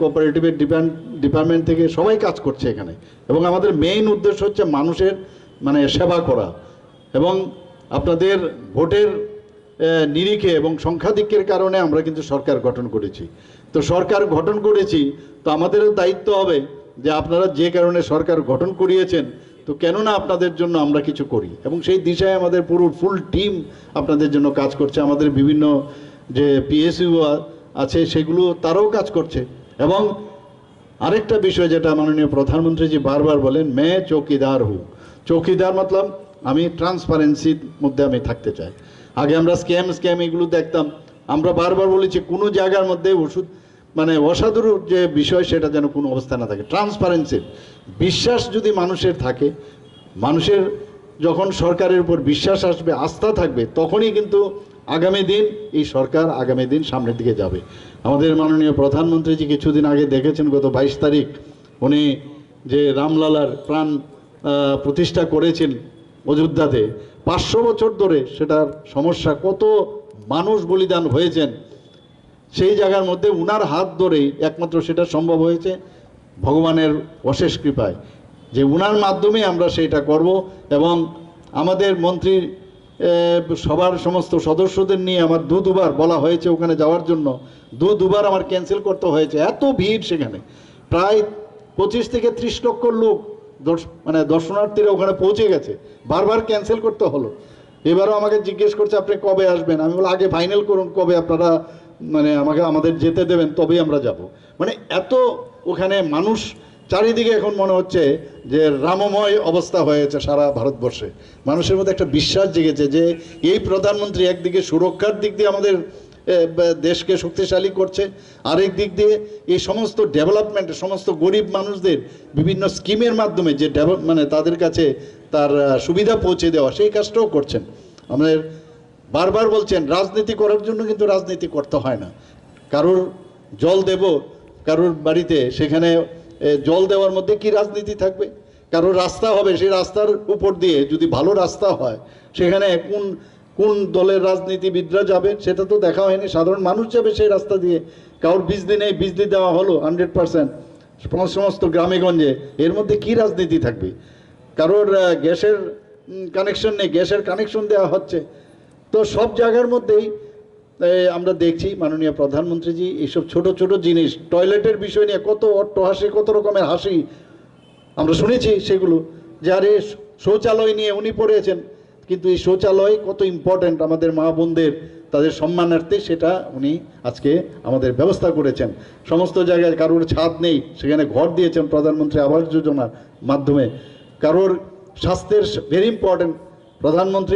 কোঅপারেটিভের department থেকে সবাই কাজ করছে এখানে। এবং আমাদের মেইন উদ্দেশ্য হচ্ছে মানুষের মানে সেবা করা। এবং আপনাদের ভোটের নিরিখে এবং সংখ্যাধিক্যের কারণে আমরা কিন্তু সরকার গঠন করেছি। তো সরকার গঠন করেছি, তো আমাদেরও দায়িত্ব হবে যে আপনারা যে কারণে সরকার গঠন করিয়েছেন, তো কেননা আপনাদের জন্য আমরা কিছু করি। এবং সেই দিশায় আমাদের পুরো ফুল টিম আপনাদের জন্য কাজ করছে। আমাদের বিভিন্ন যে পিএসইউ আছে, সেগুলো তারাও কাজ করছে। এবং আরেকটা বিষয় যেটা মাননীয় প্রধানমন্ত্রীজি বারবার বলেন, মে চৌকিদার হু। চৌকিদার মতলব আমি ট্রান্সপারেন্সির মধ্যে আমি থাকতে চাই। আগে আমরা স্ক্যাম স্ক্যাম এগুলো দেখতাম। আমরা বারবার বলেছি, কোনো জায়গার মধ্যে ওষুধ মানে অসাধুর যে বিষয়, সেটা যেন কোনো অবস্থা না থাকে। ট্রান্সপারেন্সির বিশ্বাস যদি মানুষের থাকে, মানুষের যখন সরকারের উপর বিশ্বাস আসবে, আস্থা থাকবে, তখনই কিন্তু আগামী দিন, এই সরকার আগামী দিন সামনের দিকে যাবে। আমাদের মাননীয় প্রধানমন্ত্রীজি কিছুদিন আগে দেখেছেন, গত বাইশ তারিখ উনি যে রামলালার প্রাণ প্রতিষ্ঠা করেছেন অযোধ্যাতে, পাঁচশো বছর ধরে সেটার সমস্যা, কত মানুষ বলিদান হয়েছেন। সেই জায়গার মধ্যে উনার হাত ধরেই একমাত্র সেটা সম্ভব হয়েছে, ভগবানের অশেষ কৃপায়। যে উনার মাধ্যমে আমরা সেইটা করব এবং আমাদের মন্ত্রী সবার সমস্ত সদস্যদের নিয়ে আমার দু দুবার বলা হয়েছে ওখানে যাওয়ার জন্য। দু দুবার আমার ক্যান্সেল করতে হয়েছে। এত ভিড় সেখানে। প্রায় পঁচিশ থেকে ত্রিশ লক্ষ লোক মানে দর্শনার্থীরা ওখানে পৌঁছে গেছে। বারবার ক্যান্সেল করতে হলো। এবারও আমাকে জিজ্ঞেস করছে, আপনি কবে আসবেন? আমি বলো আগে ফাইনাল করুন, কবে আপনারা মানে আমাকে, আমাদের যেতে দেবেন, তবেই আমরা যাব। মানে এত ওখানে মানুষ চারিদিকে এখন মনে হচ্ছে যে রামময় অবস্থা হয়েছে সারা ভারতবর্ষে। মানুষের মধ্যে একটা বিশ্বাস জেগেছে যে এই প্রধানমন্ত্রী একদিকে সুরক্ষার দিক দিয়ে আমাদের দেশকে শক্তিশালী করছে, আরেক দিক দিয়ে এই সমস্ত ডেভেলপমেন্ট, সমস্ত গরিব মানুষদের বিভিন্ন স্কিমের মাধ্যমে যে ডেভেলপ মানে তাদের কাছে তার সুবিধা পৌঁছে দেওয়া, সেই কাজটাও করছেন। আমাদের বারবার বলছেন, রাজনীতি করার জন্য কিন্তু রাজনীতি করতে হয় না। কারোর জল দেব, কারোর বাড়িতে, সেখানে জল দেওয়ার মধ্যে কি রাজনীতি থাকবে? কারোর রাস্তা হবে, সেই রাস্তার উপর দিয়ে যদি ভালো রাস্তা হয়, সেখানে কোন কোন দলের রাজনীতিবিদরা যাবে, সেটা তো দেখা হয়নি। সাধারণ মানুষ যাবে সেই রাস্তা দিয়ে। কারোর বিজলি নেই, বিজলি দেওয়া হলো হান্ড্রেড পার্সেন্ট সমস্ত গ্রামে গঞ্জে এর মধ্যে কি রাজনীতি থাকবে? কারোর গ্যাসের কানেকশন নেই, গ্যাসের কানেকশন দেওয়া হচ্ছে। তো সব জায়গার মধ্যেই আমরা দেখছি মাননীয় প্রধানমন্ত্রীজি এইসব ছোট ছোট জিনিস, টয়লেটের বিষয় নিয়ে কত অট্টহাসি কত রকমের হাসি। আমরা শুনেছি সেগুলো, যে আরে শৌচালয় নিয়ে উনি পড়েছেন, কিন্তু এই শৌচালয় কত ইম্পর্ট্যান্ট আমাদের মা বোনদের, তাদের সম্মানার্থে সেটা উনি আজকে আমাদের ব্যবস্থা করেছেন। সমস্ত জায়গায় কারোর ছাদ নেই, সেখানে ঘর দিয়েছেন প্রধানমন্ত্রী আবাস যোজনার মাধ্যমে। কারোর স্বাস্থ্যের ভেরি ইম্পর্ট্যান্ট প্রধানমন্ত্রী